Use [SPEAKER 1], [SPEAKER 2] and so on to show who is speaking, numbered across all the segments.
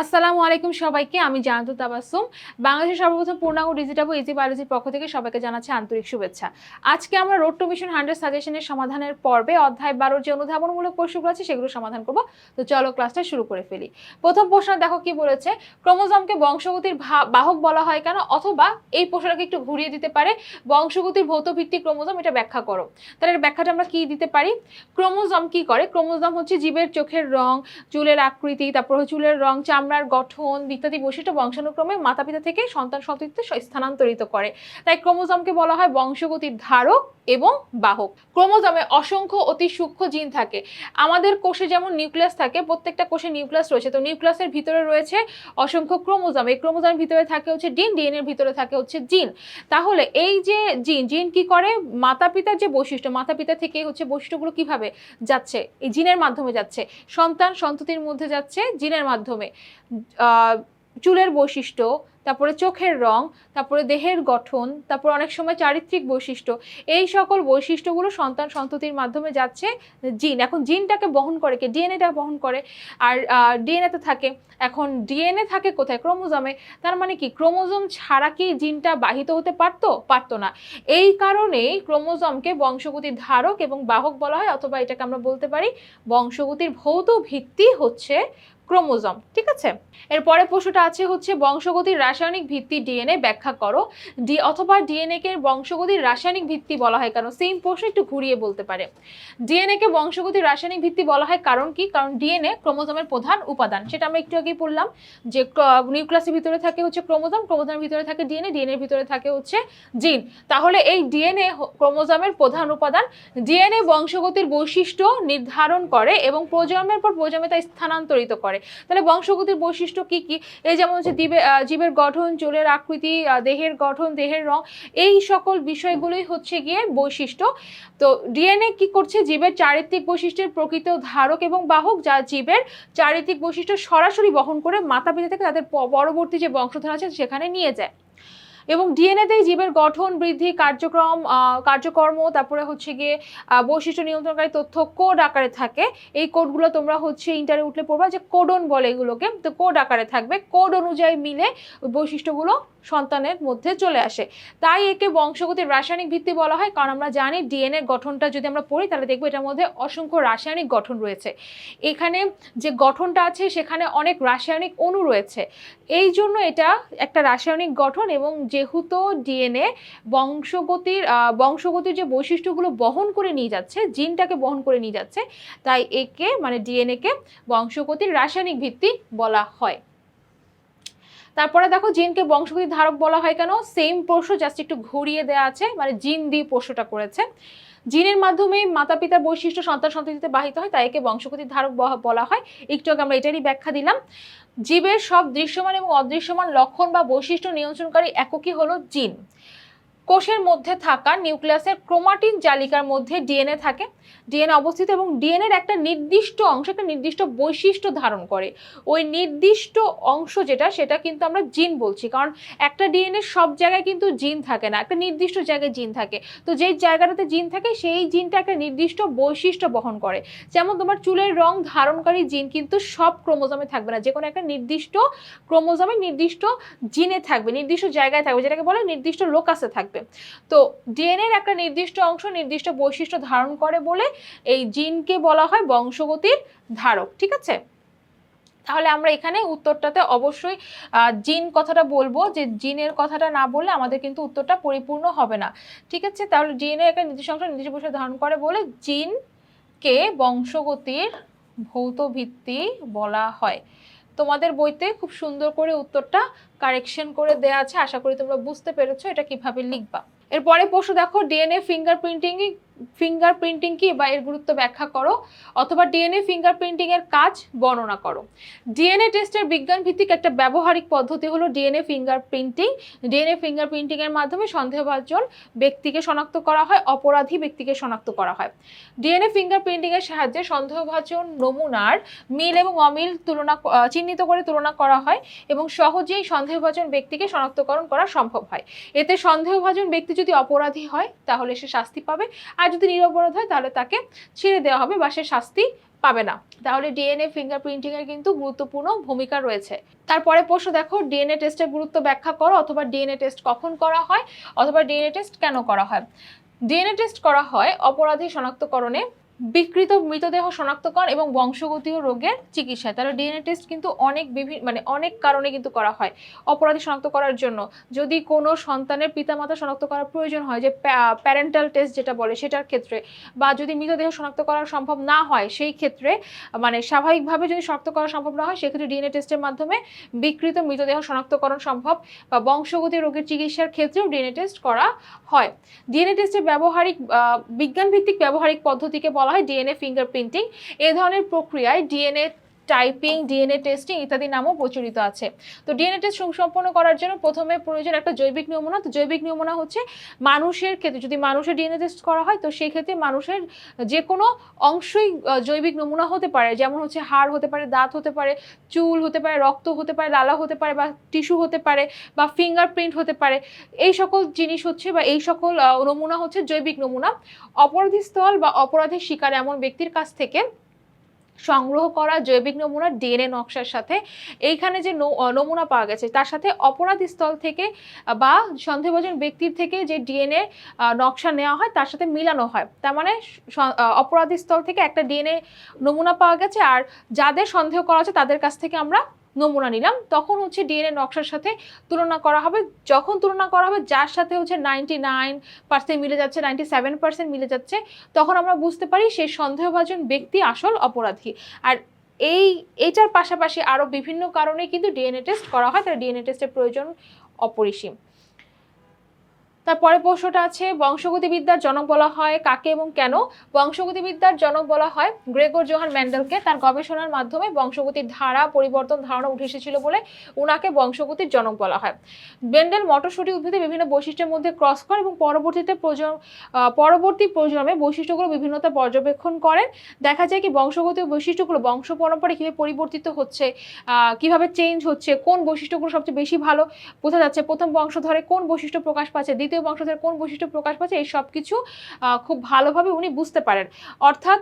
[SPEAKER 1] আসসালামু আলাইকুম সবাইকে, আমি জানাতু তাবাসুম। বাংলাদেশের সর্বপ্রথম পূর্ণাঙ্গ ডিজিটাল ইজি বায়োলজির পক্ষ থেকে সবাইকে জানাচ্ছি আন্তরিক শুভেচ্ছা। আজকে আমরা রোড টু মিশন হান্ড্রেড সাজেশনের সমাধানের পর্বে অধ্যায় বারোর যে অনুধাবনমূলক প্রশ্নগুলো আছে সেগুলো সমাধান করব। তো চলো ক্লাসটা শুরু করে ফেলি। প্রথম প্রশ্ন দেখো কি বলেছে, ক্রোমোজোমকে বংশগতির বাহক বলা হয় কেন? অথবা এই প্রশ্নটাকে একটু ঘুরিয়ে দিতে পারে, বংশগতির ভৌত ভিত্তিক ক্রোমোজোম এটা ব্যাখ্যা করো। তাহলে ব্যাখ্যাটা আমরা কি দিতে পারি? ক্রোমোজোম কি করে? ক্রোমোজোম হচ্ছে জীবের চোখের রং, চুলের আকৃতি, তারপর চুলের রং চামড়ার গঠন ইত্যাদি বৈশিষ্ট্য বংশানুক্রমে মাতা পিতা থেকে সন্তান সন্ততিতে স্থানান্তরিত করে। তাই ক্রোমোজমকে বলা হয় বংশগতির ধারক। এবং বাহক। ক্রোমোজোমে অসংখ্য অতি সূক্ষ্ম জিন থাকে। আমাদের কোষে যেমন নিউক্লিয়াস থাকে, প্রত্যেকটা কোষে নিউক্লিয়াস রয়েছে। তো নিউক্লিয়াসের ভিতরে রয়েছে অসংখ্য ক্রোমোজোম। এই ক্রোমোজোমের ভিতরে থাকে হচ্ছে ডিন ডিএন এর ভিতরে থাকে হচ্ছে জিন। তাহলে এই যে জিন জিন কি করে? মাতা পিতার যে বৈশিষ্ট্য মাতা পিতা থেকে হচ্ছে বৈশিষ্ট্যগুলো কীভাবে যাচ্ছে? এই জিনের মাধ্যমে যাচ্ছে। সন্তান সন্ততির মধ্যে যাচ্ছে জিনের মাধ্যমে। চুলের বৈশিষ্ট্য তারপরে চোখের রং, তারপরে দেহের গঠন, তারপর অনেক সময় চারিত্রিক বৈশিষ্ট্য। এই সকল বৈশিষ্ট্যগুলো সন্তান সন্ততির মাধ্যমে যাচ্ছে জিন এখন জিনটাকে বহন করে কে? ডিএনএটা বহন করে। আর ডিএনএতে থাকে। এখন ডিএনএ থাকে কোথায়? ক্রোমোজোমে। তার মানে কি? ক্রোমোজোম ছাড়া কি জিনটা বাহিত হতে পারতো? পারতো না। এই কারণেই ক্রোমোজোমকে বংশগতির ধারক এবং বাহক বলা হয়, অথবা এটাকে আমরা বলতে পারি বংশগতির ভৌত ভিত্তি হচ্ছে ক্রোমোজোম, ঠিক আছে? এরপরে প্রশ্নটা আছে হচ্ছে বংশগতির রাসায়নিক ভিত্তি ডিএনএ ব্যাখ্যা করো। ডি, অথবা ডিএনএ কে বংশগতির রাসায়নিক ভিত্তি বলা হয় কেন সেম প্রশ্ন একটু ঘুরিয়ে বলতে পারে। ডিএনএ কে বংশগতির রাসায়নিক ভিত্তি বলা হয় কারণ কি? কারণ ডিএনএ ক্রোমোজোমের প্রধান উপাদান। সেটা আমরা একটু আগেই পড়লাম যে নিউক্লিয়াসের ভিতরে থাকে হচ্ছে ক্রোমোজোম, ক্রোমোজোমের ভিতরে থাকে ডিএনএ, ডিএনএর ভিতরে থাকে হচ্ছে জিন। তাহলে এই ডিএনএ ক্রোমোজোমের প্রধান উপাদান ডিএনএ বংশগতির বৈশিষ্ট্য নির্ধারণ করে এবং প্রজন্মের পর প্রজন্মে তা স্থানান্তরিত করে। তাহলে বংশগতির বৈশিষ্ট্য কি কি? এই যেমন হচ্ছে জীবে জীবের গঠন, চুলের আকৃতি দেহের গঠন, দেহের রং, এই সকল বিষয়গুলোই হচ্ছে গিয়ে বৈশিষ্ট্য। তো ডিএনএ কি করছে? জীবের চারিত্রিক বৈশিষ্ট্যের প্রকৃত ধারক এবং বাহক, যা জীবের চারিত্রিক বৈশিষ্ট্য সরাসরি বহন করে মাতা পিতা থেকে তাদের পরবর্তী যে বংশধর আছে সেখানে নিয়ে যায়। এবং ডিএনএতেই জীবের গঠন, বৃদ্ধি, কার্যক্রম কার্যকর্ম, তারপরে হচ্ছে গিয়ে বৈশিষ্ট্য নিয়ন্ত্রণকারী তথ্য কোড আকারে থাকে। এই কোডগুলো তোমরা হচ্ছে ইন্টারে উঠলে পড়বা যে কোডন বলে এগুলোকে। তো কোড আকারে থাকবে। কোড অনুযায়ী মিলে বৈশিষ্ট্যগুলো সন্তানের মধ্যে চলে আসে। তাই একে বংশগতির রাসায়নিক ভিত্তি বলা হয়। কারণ আমরা জানি ডিএনএ গঠনটা যদি আমরা পড়ি, তাহলে দেখব এটার মধ্যে অসংখ্য রাসায়নিক গঠন রয়েছে। এখানে যে গঠনটা আছে, সেখানে অনেক রাসায়নিক অণু রয়েছে। এই জন্য এটা একটা রাসায়নিক গঠন এবং যেহেতু ডিএনএ বংশগতির বংশগতির যে বৈশিষ্ট্যগুলো বহন করে নিয়ে যাচ্ছে, জিনটাকে বহন করে নিয়ে যাচ্ছে, তাই একে মানে ডিএনএ কে বংশগতির রাসায়নিক ভিত্তি বলা হয়। তারপরে দেখো জিনকে বংশগতি ধারক বলা হয় কেন? সেম পশু জাস্ট একটু ঘুরিয়ে দেওয়া আছে। মানে জিন দিয়ে পশুটা করেছে। জিনের মাধ্যমে মাতা পিতার বৈশিষ্ট্য সন্তান সন্ততিতে বাহিত হয়, তাই একে বংশগতির ধারক বলা হয়। একটু আগে আমরা এটারই ব্যাখ্যা দিলাম। জীবের সব দৃশ্যমান এবং অদৃশ্যমান লক্ষণ বা বৈশিষ্ট্য নিয়ন্ত্রণকারী এককই হলো জিন। কোষের মধ্যে থাকা নিউক্লিয়াসের ক্রোমাটিন জালিকার মধ্যে ডিএনএ থাকে। ডিএনএ অবস্থিত এবং ডিএনএর একটা নির্দিষ্ট অংশ, একটা নির্দিষ্ট বৈশিষ্ট্য ধারণ করে। ওই নির্দিষ্ট অংশ যেটা, সেটা কিন্তু আমরা জিন বলছি। কারণ একটা ডিএনএ সব জায়গায় কিন্তু জিন থাকে না, একটা নির্দিষ্ট জায়গায় জিন থাকে। তো যেই জায়গাটাতে জিন থাকে, সেই জিনটা একটা নির্দিষ্ট বৈশিষ্ট্য বহন করে। যেমন তোমার চুলের রং ধারণকারী জিন কিন্তু সব ক্রোমোজোমে থাকবে না। যে কোনো একটা নির্দিষ্ট ক্রোমোজোমে নির্দিষ্ট জিনে থাকবে, নির্দিষ্ট জায়গায় থাকবে, যেটাকে বলে নির্দিষ্ট লোকাসে থাকবে। তো ডিএনএর একটা নির্দিষ্ট অংশ, নির্দিষ্ট বৈশিষ্ট্য ধারণ করে বলে এই জিনকে বলা হয় বংশগতির ধারক, ঠিক আছে? তাহলে আমরা এখানে উত্তরটাতে অবশ্যই জিন কথাটা বলব, যে জিনের কথাটা না বললে আমাদের কিন্তু উত্তরটা পরিপূর্ণ হবে না, ঠিক আছে? তাহলে ডিএনএ একটা নির্দিষ্ট অংশ, নির্দিষ্ট বৈশিষ্ট্য ধারণ করে বলে জিনকে বংশগতির ভৌত ভিত্তি বলা হয়। তোমাদের বইতে খুব সুন্দর করে উত্তরটা কারেকশন করে দেয়া আছে। আশা করি তোমরা বুঝতে পেরেছ এটা কীভাবে লিখবা। এরপরে প্রশ্ন দেখো ডিএনএ ফিঙ্গারপ্রিন্টিং ফিঙ্গারপ্রিন্টিং কি বা এর গুরুত্ব ব্যাখ্যা করো, অথবা ডিএনএ ফিঙ্গারপ্রিন্টিং এর কাজ বর্ণনা করো। ডিএনএ টেস্টের বিজ্ঞান ভিত্তিক একটা ব্যবহারিক পদ্ধতি হলো ডিএনএ ফিঙ্গারপ্রিন্টিং ডিএনএ ফিঙ্গারপ্রিন্টিং এর মাধ্যমে সন্দেহভাজন ব্যক্তিকে শনাক্ত করা হয়, অপরাধী ব্যক্তিকে শনাক্ত করা হয়। ডিএনএ ফিঙ্গারপ্রিন্টিং এর সাহায্যে সন্দেহভাজন নমুনার মিল এবং অমিল তুলনা চিহ্নিত করে তুলনা করা হয় এবং সহজেই সন্দেহভাজন ব্যক্তিকে শনাক্তকরণ করা সম্ভব হয়। এতে সন্দেহভাজন ব্যক্তি যদি অপরাধী হয়, তাহলে সে শাস্তি পাবে। আর যদি নিরপরাধ হয়, তাহলে তাকে ছেড়ে দেওয়া হবে বা সে শাস্তি পাবে না। তাহলে ডিএনএ ফিঙ্গারপ্রিন্টিং এর কিন্তু গুরুত্বপূর্ণ ভূমিকা রয়েছে। তারপরে প্রশ্ন, দেখো, ডিএনএ টেস্টের গুরুত্ব ব্যাখ্যা করো, অথবা ডিএনএ টেস্ট কখন করা হয়, অথবা ডিএনএ টেস্ট কেন করা হয়? ডিএনএ টেস্ট করা হয় অপরাধী শনাক্তকরণে বিকৃত মৃতদেহ শনাক্তকরণ এবং বংশগতীয় রোগের চিকিৎসায়। তাহলে ডিএনএ টেস্ট কিন্তু অনেক বিভিন্ন মানে অনেক কারণে কিন্তু করা হয় অপরাধী শনাক্ত করার জন্য। যদি কোনো সন্তানের পিতামাতা শনাক্ত করার প্রয়োজন হয়, যে প্যারেন্টাল টেস্ট যেটা বলে সেটার ক্ষেত্রে বা যদি মৃতদেহ শনাক্ত করা সম্ভব না হয়, সেই ক্ষেত্রে মানে স্বাভাবিকভাবে যদি শনাক্ত করা সম্ভব না হয়, সেক্ষেত্রে ডিএনএ টেস্টের মাধ্যমে বিকৃত মৃতদেহ শনাক্তকরণ সম্ভব বা বংশগতি রোগের চিকিৎসার ক্ষেত্রেও ডিএনএ টেস্ট করা হয়। ডিএনএ টেস্টের ব্যবহারিক বিজ্ঞানভিত্তিক ব্যবহারিক পদ্ধতিকে বলা হয় ডিএনএ ফিঙ্গারপ্রিন্টিং এ ধরনের প্রক্রিয়ায় ডিএনএ টাইপিং, ডিএনএ টেস্টিং ইত্যাদি নামও প্রচলিত আছে। তো ডিএনএ টেস্ট সুসম্পন্ন করার জন্য প্রথমে প্রয়োজন একটা জৈবিক নমুনা। তো জৈবিক নমুনা হচ্ছে মানুষের ক্ষেত্রে, যদি মানুষের ডিএনএ টেস্ট করা হয়, তো সেই ক্ষেত্রে মানুষের যে কোনো অংশই জৈবিক নমুনা হতে পারে। যেমন হচ্ছে হাড় হতে পারে, দাঁত হতে পারে, চুল হতে পারে, রক্ত হতে পারে, লালা হতে পারে বা টিস্যু হতে পারে বা ফিঙ্গারপ্রিন্ট হতে পারে। এই সকল জিনিস হচ্ছে বা এই সকল নমুনা হচ্ছে জৈবিক নমুনা। অপরাধী স্থল বা অপরাধের শিকার এমন ব্যক্তির কাছ থেকে সংগ্রহ করা জৈবিক নমুনা ডিএনএ নকশার সাথে এইখানে যে নমুনা পাওয়া গেছে, তার সাথে অপরাধী স্থল থেকে বা সন্দেহভাজন ব্যক্তির থেকে যে ডিএনএ নকশা নেওয়া হয়, তার সাথে মিলানো হয়। তার মানে অপরাধী স্থল থেকে একটা ডিএনএ নমুনা পাওয়া গেছে, আর যাদের সন্দেহ করা হচ্ছে তাদের কাছ থেকে আমরা নমুনা নিলাম। তখন হচ্ছে ডিএনএ নকশার সাথে তুলনা করা হবে। যখন তুলনা করা হবে, যার সাথে হচ্ছে নাইনটি নাইন পার্সেন্ট মিলে যাচ্ছে নাইনটি সেভেন পার্সেন্ট মিলে যাচ্ছে, তখন আমরা বুঝতে পারি সেই সন্দেহভাজন ব্যক্তি আসল অপরাধী। আর এই, এটার পাশাপাশি আরও বিভিন্ন কারণে কিন্তু ডিএনএ টেস্ট করা হয়। তারা ডিএনএ টেস্টের প্রয়োজন অপরিসীম। তারপরে প্রশ্নটা আছে, বংশগতিবিদ্যার জনক বলা হয় কাকে এবং কেন? বংশগতিবিদ্যার জনক বলা হয় গ্রেগর জোহান ম্যান্ডেলকে। তার গবেষণার মাধ্যমে বংশগতির ধারা, পরিবর্তন ধারণা উঠে এসেছিল বলে উনাকে বংশগতির জনক বলা হয়। বেন্ডেল মটরশুঁটি উদ্ভিদের বিভিন্ন বৈশিষ্ট্যের মধ্যে ক্রস করে এবং পরবর্তীতে প্রজন্ম পরবর্তী প্রজন্মে বৈশিষ্ট্যগুলো বিভিন্নতা পর্যবেক্ষণ করেন। দেখা যায় কি বংশগত বৈশিষ্ট্যগুলো বংশ পরম্পরা কীভাবে পরিবর্তিত হচ্ছে কীভাবে চেঞ্জ হচ্ছে, কোন বৈশিষ্ট্যগুলো সবচেয়ে বেশি ভালো, বোঝা যাচ্ছে প্রথম বংশধরে কোন বৈশিষ্ট্য প্রকাশ পাচ্ছে দ্বিতীয় বংশধরে কোন বৈশিষ্ট্য প্রকাশ পাচ্ছে এই সব কিছু খুব ভালোভাবে উনি বুঝতে পারেন। অর্থাৎ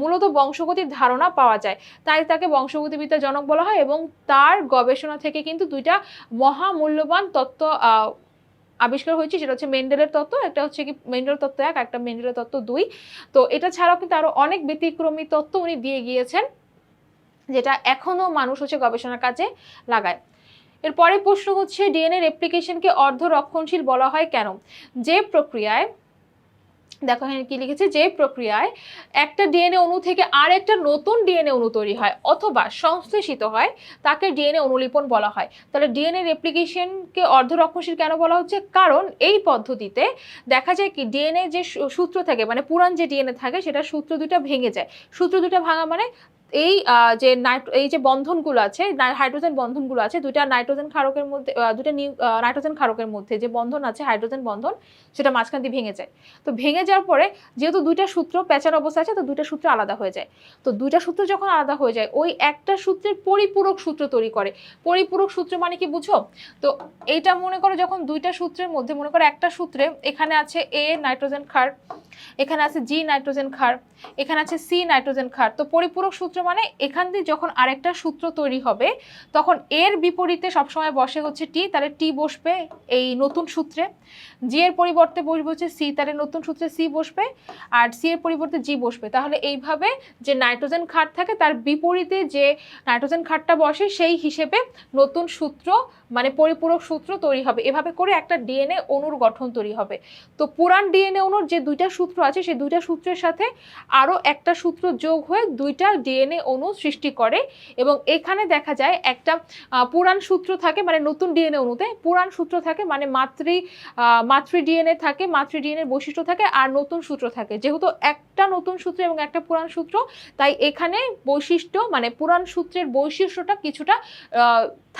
[SPEAKER 1] মূলত বংশগতির ধারণা পাওয়া যায়। তাই তাকে বংশগতিবিদ্যার জনক বলা হয় এবং তার গবেষণা থেকে কিন্তু দুইটা মহামূল্যবান তত্ত্ব আবিষ্কার হয়েছে। সেটা হচ্ছে মেন্ডেলের তত্ত্ব, একটা হচ্ছে কি মেন্ডেল তত্ত্ব এক, একটা মেন্ডেলের তত্ত্ব দুই। তো এটা ছাড়াও কিন্তু আরও অনেক ব্যতিক্রমী তত্ত্ব উনি দিয়ে গিয়েছেন, যেটা এখনও মানুষ হচ্ছে গবেষণার কাজে লাগায়। এরপরে প্রশ্ন হচ্ছে ডিএনএ রেপ্লিকেশনকে অর্ধ রক্ষণশীল বলা হয় কেন? যে প্রক্রিয়ায়, দেখো এখানে কি লিখেছে, যে প্রক্রিয়ায় একটা ডিএনএ অণু থেকে আর একটা নতুন ডিএনএ অণু তৈরি হয় অথবা সংশ্লেষিত হয়, তাকে ডিএনএ অনুলিপন বলা হয়। তাহলে ডিএনএ রেপ্লিকেশনকে অর্ধ রক্ষণশীল কেন বলা হচ্ছে? কারণ এই পদ্ধতিতে দেখা যায় কি ডিএনএ যে সূত্র থাকে মানে পুরান যে ডিএনএ থাকে, সেটা সূত্র দুটো ভেঙে যায়। সূত্র দুটো ভাঙা মানে এই যে নাইট্রো এই যে বন্ধনগুলো আছে হাইড্রোজেন বন্ধনগুলো আছে, দুইটা নাইট্রোজেন ক্ষারকের মধ্যে নিউ- নাইট্রোজেন ক্ষারকের মধ্যে যে বন্ধন আছে, হাইড্রোজেন বন্ধন, সেটা মাঝখান দিয়ে ভেঙে যায়। তো ভেঙে যাওয়ার পরে যেহেতু দুইটা সূত্র প্যাচার অবস্থা আছে, তো দুইটা সূত্র আলাদা হয়ে যায়। তো দুইটা সূত্র যখন আলাদা হয়ে যায়, ওই একটা সূত্রের পরিপূরক সূত্র তৈরি করে। পরিপূরক সূত্র মানে কি বুঝো তো এইটা মনে করো যখন দুইটা সূত্রের মধ্যে, মনে করো একটা সূত্রে এখানে আছে এ নাইট্রোজেন ক্ষার, এখানে আছে জি নাইট্রোজেন ক্ষার এখানে আছে সি নাইট্রোজেন ক্ষার। তো পরিপূরক সূত্র মানে এখান দিয়ে যখন আরেকটা সূত্র তৈরি হবে, তখন এর বিপরীতে সবসময় বসে হচ্ছে টি তাহলে টি বসবে এই নতুন সূত্রে। জি এর পরিবর্তে বসবে হচ্ছে সি তাহলে নতুন সূত্রে সি বসবে আর সি এর পরিবর্তে জি বসবে। তাহলে এইভাবে যে নাইট্রোজেন খাট থাকে, তার বিপরীতে যে নাইট্রোজেন খাটটা বসে, সেই হিসেবে নতুন সূত্র মানে পরিপূরক সূত্র তৈরি হবে। এভাবে করে একটা ডিএনএ অণুর গঠন তৈরি হবে। তো পুরান ডিএনএ অণুর যে দুইটা সূত্র আছে, সেই দুইটা সূত্রের সাথে আরও একটা সূত্র যোগ হয়ে দুইটা ডিএনএ অণু সৃষ্টি করে এবং এখানে দেখা যায় একটা পুরান সূত্র থাকে মানে নতুন ডিএনএ অণুতে পুরান সূত্র থাকে মানে মাতৃ মাতৃ ডিএনএ থাকে, মাতৃ ডিএনএ বৈশিষ্ট্য থাকে আর নতুন সূত্র থাকে। যেহেতু একটা নতুন সূত্র এবং একটা পুরান সূত্র, তাই এখানে বৈশিষ্ট্য মানে পুরান সূত্রের বৈশিষ্ট্যটা কিছুটা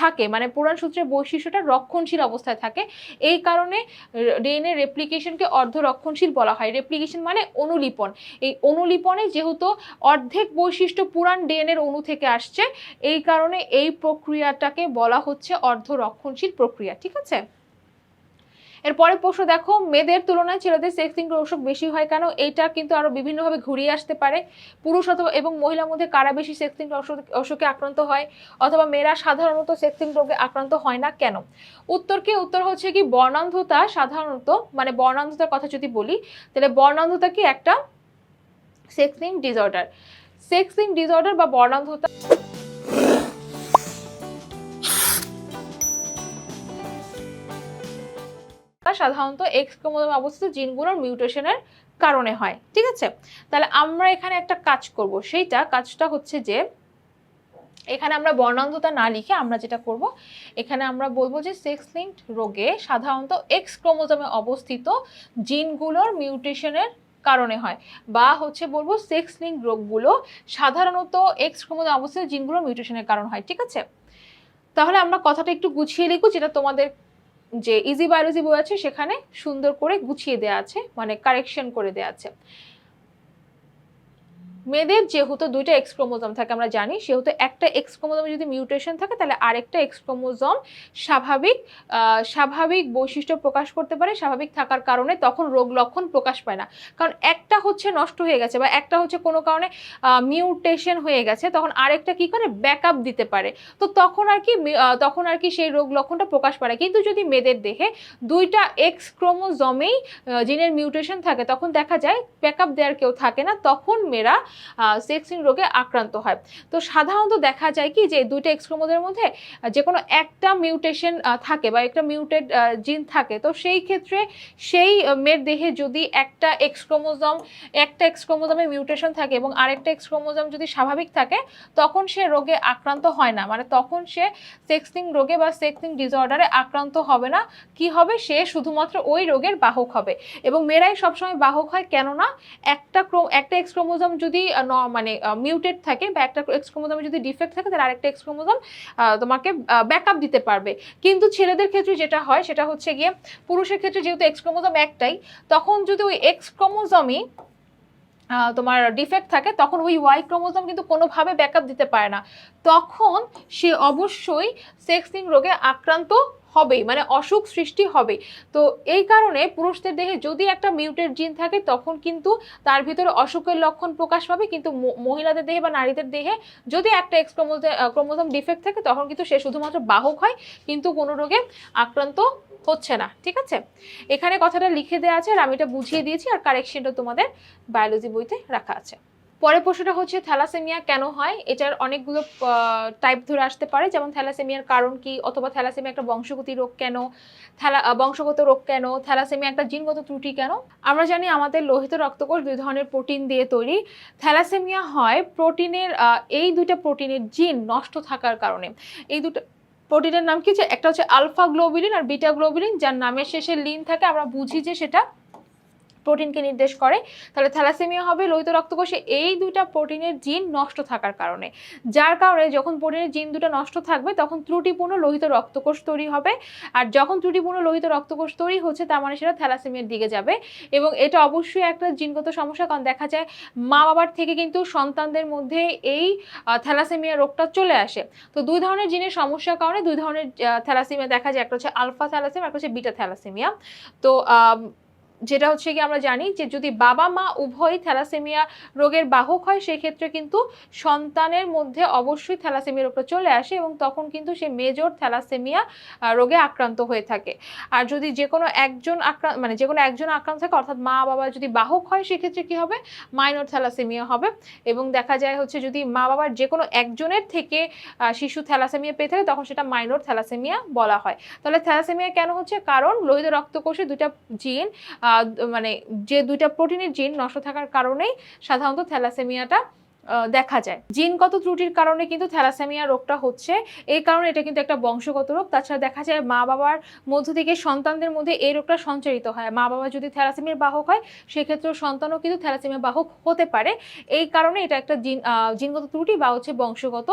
[SPEAKER 1] থাকে। মানে পুরাণ সূত্রের বৈশিষ্ট্যটা রক্ষণশীল অবস্থায় থাকে। এই কারণে ডিএনএ রেপ্লিকেশনকে অর্ধ রক্ষণশীল বলা হয়। রেপ্লিকেশন মানে অনুলিপন। এই অনুলিপনে যেহেতু অর্ধেক বৈশিষ্ট্য পুরাণ ডিএনএর অণু থেকে আসছে, এই কারণে এই প্রক্রিয়াটাকে বলা হচ্ছে অর্ধ রক্ষণশীল প্রক্রিয়া। ঠিক আছে? এরপরে প্রশ্ন, দেখো, মেয়েদের তুলনায় ছেলেদের সেক্স লিঙ্ক অসুখ বেশি হয় কেন? এইটা কিন্তু আরও বিভিন্নভাবে ঘুরিয়ে আসতে পারে। পুরুষ অথবা এবং মহিলার মধ্যে কারা বেশি সেক্স লিঙ্ক অসুখে আক্রান্ত হয়? অথবা মেয়েরা সাধারণত সেক্স লিঙ্ক রোগে আক্রান্ত হয় না কেন? উত্তর কি? উত্তর হচ্ছে কি, বর্ণান্ধতা সাধারণত মানে বর্ণান্ধতার কথা যদি বলি, তাহলে বর্ণান্ধতা কি একটা sex link disorder sex link disorder বা বর্ণান্ধতা সাধারণত এক্স ক্রোমোজোমে অবস্থিত জিনগুলোর মিউটেশনের কারণে হয়, ঠিক আছে? তাহলে আমরা এখানে একটা কাজ করব, সেইটা কাজটা হচ্ছে যে, এখানে আমরা বর্ণান্ধতা না লিখে আমরা যেটা করব, এখানে আমরা বলব যে সেক্স লিঙ্কড রোগে সাধারণত এক্স ক্রোমোজোমে অবস্থিত জিনগুলোর মিউটেশনের কারণে হয়, বা হচ্ছে বলব সেক্স লিঙ্ক রোগগুলো সাধারণত এক্স ক্রোমোজোমে অবস্থিত জিনগুলোর মিউটেশনের কারণ হয়, ঠিক আছে? তাহলে আমরা কথাটা একটু গুছিয়ে লিখব, যেটা তোমাদের যে ইজি বায়োলজি বই আছে, সেখানে সুন্দর করে গুছিয়ে দেওয়া আছে মানে কারেকশন করে দেওয়া আছে। মেয়েদের যেহেতু দুইটা এক্স ক্রোমোজোম থাকে, আমরা জানি, সেহেতু একটা এক্স ক্রোমোজোমে যদি মিউটেশন থাকে, তাহলে আরেকটা এক্স ক্রোমোজোম স্বাভাবিক স্বাভাবিক বৈশিষ্ট্য প্রকাশ করতে পারে, স্বাভাবিক থাকার কারণে তখন রোগ লক্ষণ প্রকাশ পায় না। কারণ একটা হচ্ছে নষ্ট হয়ে গেছে বা একটা হচ্ছে কোনো কারণে মিউটেশন হয়ে গেছে, তখন আরেকটা কি করে? ব্যাকআপ দিতে পারে। তো তখন আর কি তখন আর কি সেই রোগ লক্ষণটা প্রকাশ পায়। কিন্তু যদি মেয়েদের দেহে দুইটা এক্স ক্রোমোজমেই জিনের মিউটেশন থাকে, তখন দেখা যায় ব্যাকআপ দেওয়ার কেউ থাকে না, তখন মেয়েরা সেক্সিং রোগে আক্রান্ত হয়। তো সাধারণত দেখা যায় কি যে, দুইটা এক্স ক্রোমোজোমের মধ্যে যে কোনো একটা মিউটেশন থাকে বা একটা মিউটেড জিন থাকে। তো সেই ক্ষেত্রে সেই মেয়ের দেহে যদি একটা এক্স ক্রোমোজোম, একটা এক্স ক্রোমোজোমে মিউটেশন থাকে এবং আরেকটা এক্স ক্রোমোজোম যদি স্বাভাবিক থাকে, তখন সে রোগে আক্রান্ত হয় না। মানে তখন সে সেক্সিং রোগে বা সেক্সিং ডিসঅর্ডারে আক্রান্ত হবে না। কি হবে? সে শুধুমাত্র ওই রোগের বাহক হবে। এবং মেয়েরাই সবসময় বাহক হয় কেননা, একটা ক্রো, একটা এক্স ক্রোমোজোম যদি মানে মিউটেড থাকে বা একটা এক্স ক্রোমোজোমে যদি ডিফেক্ট থাকে, তাহলে আরেকটা এক্স ক্রোমোজোম তোমাকে ব্যাকআপ দিতে পারবে। কিন্তু ছেলেদের ক্ষেত্রে যেটা হয়, সেটা হচ্ছে গিয়ে পুরুষের ক্ষেত্রে যেহেতু এক্স ক্রোমোজোম একটাই, তখন যদি ওই এক্স ক্রোমোজোমই তোমার ডিফেক্ট থাকে, তখন ওই ওয়াই ক্রোমোজোম কিন্তু কোনোভাবে ব্যাকআপ দিতে পারে না। তখন সে অবশ্যই সেক্সিং রোগে আক্রান্ত হবেই মানে অসুখ সৃষ্টি হবে তো এই কারণে পুরুষদের দেহে যদি একটা মিউটেড জিন থাকে, তখন কিন্তু তার ভিতরে অসুখের লক্ষণ প্রকাশ পাবে, কিন্তু মহিলাদের দেহে বা নারীদের দেহে যদি একটা এক্স ক্রোমোজোম ডিফেক্ট থাকে, তখন কিন্তু সে শুধুমাত্র বাহক হয়, কিন্তু কোনো রোগে আক্রান্ত হচ্ছে না, ঠিক আছে? এখানে কথাটা লিখে দেওয়া আছে আর আমি এটা বুঝিয়ে দিয়েছি আর কারেকশনটা তোমাদের বায়োলজি বইতে রাখা আছে। পরের প্রশ্নটা হচ্ছে, থ্যালাসেমিয়া কেন হয়? এটার অনেকগুলো টাইপ ধরে আসতে পারে। যেমন থ্যালাসেমিয়ার কারণ কি? অথবা থ্যালাসেমিয়া একটা বংশগত রোগ কেন? থ্যালা বংশগত রোগ কেন? থ্যালাসেমিয়া একটা জিনগত ত্রুটি কেন? আমরা জানি আমাদের লোহিত রক্তকোষ দুই ধরনের প্রোটিন দিয়ে তৈরি। থ্যালাসেমিয়া হয় প্রোটিনের এই দুইটা প্রোটিনের জিন নষ্ট থাকার কারণে। এই দুটো প্রোটিনের নাম কি? একটা হচ্ছে আলফা গ্লোবিলিন আর বিটা গ্লোবিলিন যার নামের শেষে লিন থাকে। আমরা বুঝি যে সেটা প্রোটিনকে নির্দেশ করে। তাহলে থ্যালাসেমিয়া হবে, লোহিত রক্তকোষে এই দুইটা প্রোটিনের জিন নষ্ট থাকার কারণে। যার কারণে যখন প্রোটিনের জিন দুটো নষ্ট থাকবে, তখন ত্রুটিপূর্ণ লোহিত রক্তকোষ তৈরি হবে। আর যখন ত্রুটিপূর্ণ লোহিত রক্তকোষ তৈরি হচ্ছে, তার মানে সেটা থ্যালাসেমিয়ার দিকে যাবে। এবং এটা অবশ্যই একটা জিনগত সমস্যা, কারণ দেখা যায় মা বাবার থেকে কিন্তু সন্তানদের মধ্যে এই থ্যালাসেমিয়া রোগটা চলে আসে। তো দুই ধরনের জিনের সমস্যার কারণে দুই ধরনের থ্যালাসেমিয়া দেখা যায়। একটা হচ্ছে আলফা থ্যালাসেমিয়া, একটা হচ্ছে বিটা থ্যালাসেমিয়া। তো যেটা হচ্ছে কি আমরা জানি যে যদি বাবা মা উভয় থ্যালাসেমিয়া রোগের বাহক হয়, সেক্ষেত্রে কিন্তু সন্তানের মধ্যে অবশ্যই থ্যালাসেমিয়া রোগটা চলে আসে এবং তখন কিন্তু সে মেজর থ্যালাসেমিয়া রোগে আক্রান্ত হয়ে থাকে। আর যদি যে কোনো একজন আক্রান্ত মানে যে কোনো একজন আক্রান্ত থাকে, অর্থাৎ মা বাবা যদি বাহক হয়, সেক্ষেত্রে কি হবে? মাইনর থ্যালাসেমিয়া হবে। এবং দেখা যায় হচ্ছে যদি মা বাবার যে কোনো একজনের থেকে শিশু থ্যালাসেমিয়া পেয়ে থাকে, তখন সেটা মাইনর থ্যালাসেমিয়া বলা হয়। তাহলে থ্যালাসেমিয়া কেন হচ্ছে? কারণ লোহিত রক্তকোষে দুটা জিন মানে যে দুইটা প্রোটিনের জিন নষ্ট থাকার কারণেই সাধারণত থ্যালাসেমিয়াটা দেখা যায়। জিনগত ত্রুটির কারণে কিন্তু থ্যালাসেমিয়া রোগটা হচ্ছে। এই কারণে এটা কিন্তু একটা বংশগত রোগ। তাছাড়া দেখা যায় মা বাবার মধ্য থেকে সন্তানদের মধ্যে এই রোগটা সঞ্চারিত হয়। মা বাবা যদি থ্যালাসেমিয়ার বাহক হয় সেক্ষেত্রে সন্তানও কিন্তু থ্যালাসেমিয়ার বাহক হতে পারে। এই কারণে এটা একটা জিন জিনগত ত্রুটি বা হচ্ছে বংশগত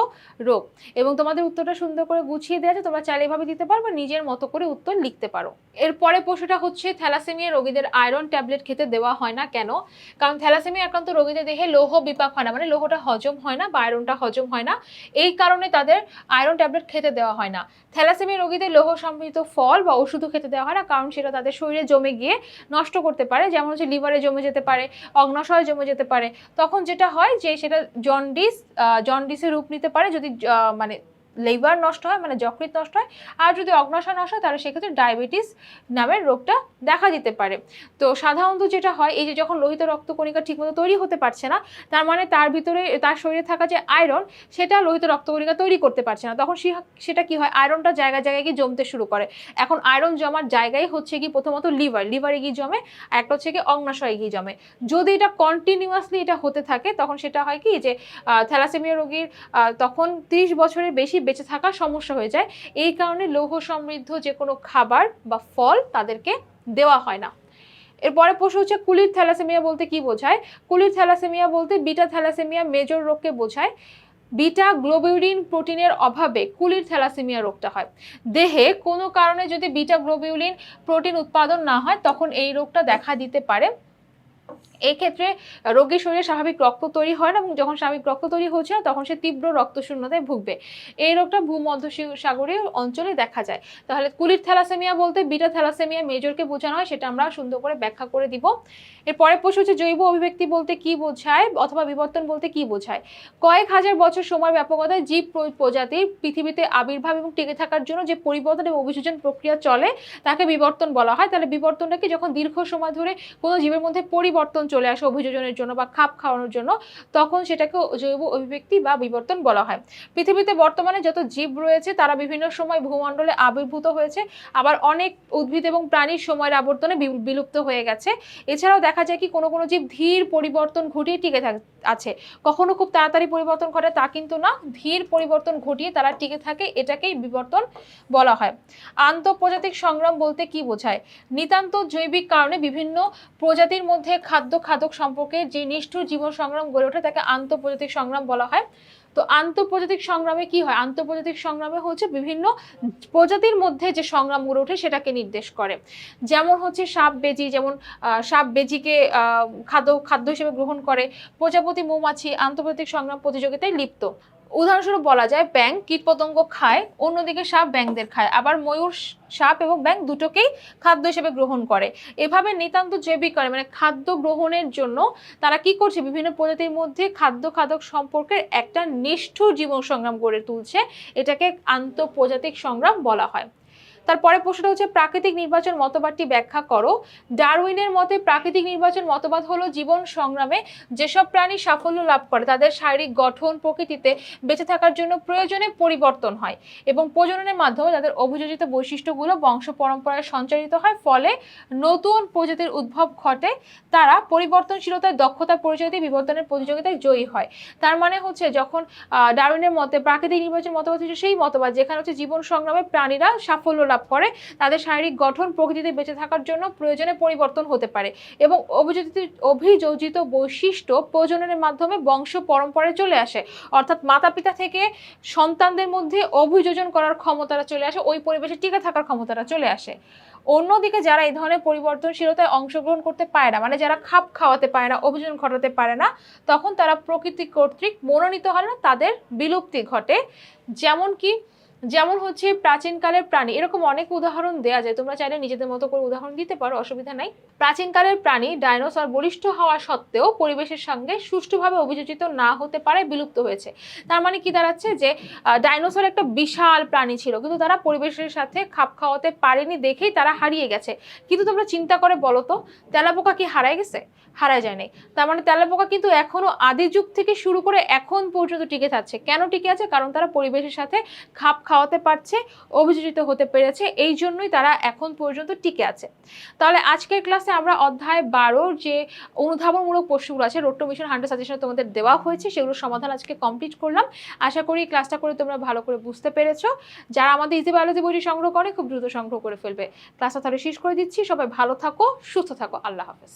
[SPEAKER 1] রোগ। এবং তোমাদের উত্তরটা সুন্দর করে গুছিয়ে দেওয়া আছে। তোমরা চাইলে এভাবে দিতে পারো বা নিজের মতো করে উত্তর লিখতে পারো। এরপরে প্রশ্নটা হচ্ছে, থ্যালাসেমিয়া রোগীদের আয়রন ট্যাবলেট খেতে দেওয়া হয় না কেন? কারণ থ্যালাসেমিয়া আক্রান্ত রোগীদের দেহে লৌহ বিপাক হয় না। মানে লৌহ লৌহটা হজম হয় না, বা আয়রনটা হজম হয় না। এই কারণে তাদের আয়রন ট্যাবলেট খেতে দেওয়া হয় না। থ্যালাসেমি রোগীদের লৌহ সমৃদ্ধ ফল বা ওষুধও খেতে দেওয়া হয় না, কারণ সেটা তাদের শরীরে জমে গিয়ে নষ্ট করতে পারে। যেমন হচ্ছে লিভারে জমে যেতে পারে, অগ্নাশয়ে জমে যেতে পারে। তখন যেটা হয় যে সেটা জন্ডিস জন্ডিসের রূপ নিতে পারে যদি মানে লিভার নষ্ট হয় মানে যকৃৎ নষ্ট হয়। আর যদি অগ্নাশয় নষ্ট হয়, তাহলে সেক্ষেত্রে ডায়াবেটিস নামের রোগটা দেখা দিতে পারে। তো সাধারণত যেটা হয়, এই যে যখন লোহিত রক্তকণিকা ঠিকমতো তৈরি হতে পারছে না, তার মানে তার ভিতরে, তার শরীরে থাকা যে আয়রন সেটা লোহিত রক্তকণিকা তৈরি করতে পারছে না। তখন সেটা কি হয়? আয়রনটা জায়গায় জায়গায় গিয়ে জমতে শুরু করে। এখন আয়রন জমার জায়গায় হচ্ছে কি প্রথমত লিভার লিভারে গিয়ে জমে একটা হচ্ছে কি অগ্নাশয়ে গিয়ে জমে। যদি এটা কন্টিনিউয়াসলি এটা হতে থাকে, তখন সেটা হয় কি যে থ্যালাসেমিয়া রোগীর তখন ত্রিশ বছরের বেশি বেঁচে থাকার সমস্যা হয়ে যায়। এই কারণে লৌহ সমৃদ্ধ যে কোনো খাবার বা ফল তাদেরকে দেওয়া হয় না। এরপরে প্রশ্ন হচ্ছে, কুলির থ্যালাসেমিয়া বলতে কি বোঝায়? কুলির থ্যালাসেমিয়া বলতে বিটা থ্যালাসেমিয়া মেজর রোগকে বোঝায়। বিটা গ্লোবিউলিন প্রোটিনের অভাবে কুলির থ্যালাসেমিয়া রোগটা হয়। দেহে কোনো কারণে যদি বিটা গ্লোবিউলিন প্রোটিন উৎপাদন না হয়, তখন এই রোগটা দেখা দিতে পারে। এই ক্ষেত্রে রোগীর শরীরে স্বাভাবিক রক্ত তৈরি হয় না এবং যখন স্বাভাবিক রক্ত তৈরি হচ্ছে না, তখন সে তীব্র রক্তশূন্যতায় ভুগবে। এই রোগটা ভূমধ্য সাগরীয় অঞ্চলে দেখা যায়। তাহলে কুলির থ্যালাসেমিয়া বলতে বিটা থ্যালাসেমিয়া মেজরকে বোঝানো হয়, সেটা আমরা সুন্দর করে ব্যাখ্যা করে দিব। এরপরে প্রশ্ন হচ্ছে, জৈব অভিব্যক্তি বলতে কি বোঝায় অথবা বিবর্তন বলতে কি বোঝায়? কয়েক হাজার বছর সময় ব্যাপকতায় জীব প্র- প্রজাতির পৃথিবীতে আবির্ভাব এবং টিকে থাকার জন্য যে পরিবর্তন এবং অভিযোজন প্রক্রিয়া চলে, তাকে বিবর্তন বলা হয়। তাহলে বিবর্তনটাকে যখন দীর্ঘ সময় ধরে কোনো জীবের মধ্যে পরিবর্তন চলে আসে অভিযোজনের জন্য বা খাপ খাওয়ানোর জন্য, তখন সেটাকে জৈব অভিব্যক্তি বা বিবর্তন বলা হয়। পৃথিবীতে বর্তমানে যত জীব রয়েছে, তারা বিভিন্ন সময় ভূমণ্ডলে আবির্ভূত হয়েছে, আবার অনেক উদ্ভিদ এবং প্রাণীর সময়ের আবর্তনে বিলুপ্ত হয়ে গেছে। এছাড়াও দেখা যায় কি, কোনো কোনো জীব ধীর পরিবর্তন ঘটিয়ে টিকে থাক- আছে। কখনো খুব তাড়াতাড়ি পরিবর্তন ঘটে তা কিন্তু না, ধীর পরিবর্তন ঘটিয়ে তারা টিকে থাকে, এটাকেই বিবর্তন বলা হয়। আন্তঃপ্রজাতিক সংগ্রাম বলতে কি বোঝায়? নিতান্ত জৈবিক কারণে বিভিন্ন প্রজাতির মধ্যে খাদ্য খাদক সম্পর্কে যে নিষ্ঠুর জীবন সংগ্রাম গড়ে ওঠে তাকে আন্তঃপ্রজাতিক সংগ্রাম বলা হয়। তো আন্তঃপ্রজাতিক সংগ্রামে কি হয়? আন্তঃপ্রজাতিক সংগ্রামে হচ্ছে বিভিন্ন প্রজাতির মধ্যে যে সংগ্রাম গড়ে ওঠে সেটাকে নির্দেশ করে। যেমন হচ্ছে সাপ বেজি, যেমন সাপ বেজিকে খাদ্য খাদ্য হিসেবে গ্রহণ করে। প্রজাপতি মৌমাছি আন্তর্জাতিক সংগ্রাম প্রতিযোগিতায় লিপ্ত। উদাহরণস্বরূপ বলা যায় ব্যাং কীটপতঙ্গ খায়, অন্যদিকে সাপ ব্যাংদের খায়। আবার ময়ূর, সাপ এবং ব্যাং দুটোকেই খাদ্য হিসেবে গ্রহণ করে। এভাবে নিতান্ত জৈবিক করে মানে খাদ্য গ্রহণের জন্য তারা কি করছে? বিভিন্ন প্রজাতির মধ্যে খাদ্য খাদক সম্পর্কের একটা নিষ্ঠুর জীবন সংগ্রাম গড়ে তুলছে। এটাকে আন্তঃপ্রজাতিক সংগ্রাম বলা হয়। তারপরে প্রশ্নটা হচ্ছে, প্রাকৃতিক নির্বাচন মতবাদটি ব্যাখ্যা করো। ডারউইনের মতে প্রাকৃতিক নির্বাচন মতবাদ হলো জীবন সংগ্রামে যেসব প্রাণী সাফল্য লাভ করে, তাদের শারীরিক গঠন প্রকৃতিতে বেঁচে থাকার জন্য প্রয়োজনে পরিবর্তন হয় এবং প্রজননের মাধ্যমে তাদের অভিযোজিত বৈশিষ্ট্যগুলো বংশ পরম্পরায় সঞ্চারিত হয়। ফলে নতুন প্রজাতির উদ্ভব ঘটে, তারা পরিবর্তনশীলতায় দক্ষতা পরিচয় দিয়ে বিবর্তনের প্রতিযোগিতায় জয়ী হয়। তার মানে হচ্ছে, যখন ডারউইনের মতে প্রাকৃতিক নির্বাচন মতবাদ হচ্ছে সেই মতবাদ যেখানে হচ্ছে জীবন সংগ্রামে প্রাণীরা সাফল্য লাভ করে তাদের শারীরিক গঠন প্রকৃতিতে বেঁচে থাকার জন্য প্রয়োজনে পরিবর্তন হতে পারে এবং অভিযোজিত অভিযোজিত বৈশিষ্ট্য প্রজননের মাধ্যমে বংশ পরম্পরায় চলে আসে। অর্থাৎ মাতা পিতা থেকে সন্তানদের মধ্যে অভিযোজন করার ক্ষমতাটা চলে আসে, ওই পরিবেশে টিকে থাকার ক্ষমতাটা চলে আসে। অন্যদিকে যারা এই ধরনের পরিবর্তনশীলতায় অংশগ্রহণ করতে পারে না মানে যারা খাপ খাওয়াতে পারে না, অভিযোজন ঘটাতে পারে না, তখন তারা প্রকৃতি কর্তৃক মনোনীত হয় না তাদের বিলুপ্তি ঘটে। যেমন কি যেমন হচ্ছে প্রাচীনকালের প্রাণী, এরকম অনেক উদাহরণ দেওয়া যায়। তোমরা চাইলে নিজেদের মতো করে উদাহরণ দিতে পারো, অসুবিধা নাই। প্রাচীনকালের প্রাণী ডাইনোসর বলিষ্ঠ হওয়া সত্ত্বেও পরিবেশের সঙ্গে সুষ্ঠুভাবে অভিযোজিত না হতে পারে বিলুপ্ত হয়েছে। তার মানে কি দাঁড়াচ্ছে যে ডাইনোসর একটা বিশাল প্রাণী ছিল, কিন্তু তারা পরিবেশের সাথে খাপ খাওয়াতে পারেনি দেখেই তারা হারিয়ে গেছে। কিন্তু তোমরা চিন্তা করে বলো তো, তেলাপোকা কি হারায় গেছে? হারায় যায়নি তার মানে তেলাপোকা কিন্তু এখনও আদি যুগ থেকে শুরু করে এখন পর্যন্ত টিকে থাকছে। কেন টিকে আছে? কারণ তারা পরিবেশের সাথে খাপ খাওয়াতে পারছে, অভিযোজিত হতে পেরেছে, এই জন্যই তারা এখন পর্যন্ত টিকে আছে। তাহলে আজকের ক্লাসে আমরা অধ্যায় বারোর যে অনুধাবনমূলক প্রশ্নগুলো আছে রোট্টো মিশন হান্ড্রেড সাজেশন তোমাদের দেওয়া হয়েছে, সেগুলোর সমাধান আজকে কমপ্লিট করলাম। আশা করি ক্লাসটা করে তোমরা ভালো করে বুঝতে পেরেছ। যারা আমাদের ইজি বায়োলজি বইটি সংগ্রহ করে, খুব দ্রুত সংগ্রহ করে ফেলবে। ক্লাসটা তাহলে শেষ করে দিচ্ছি। সবাই ভালো থাকো, সুস্থ থাকো। আল্লাহ হাফেজ।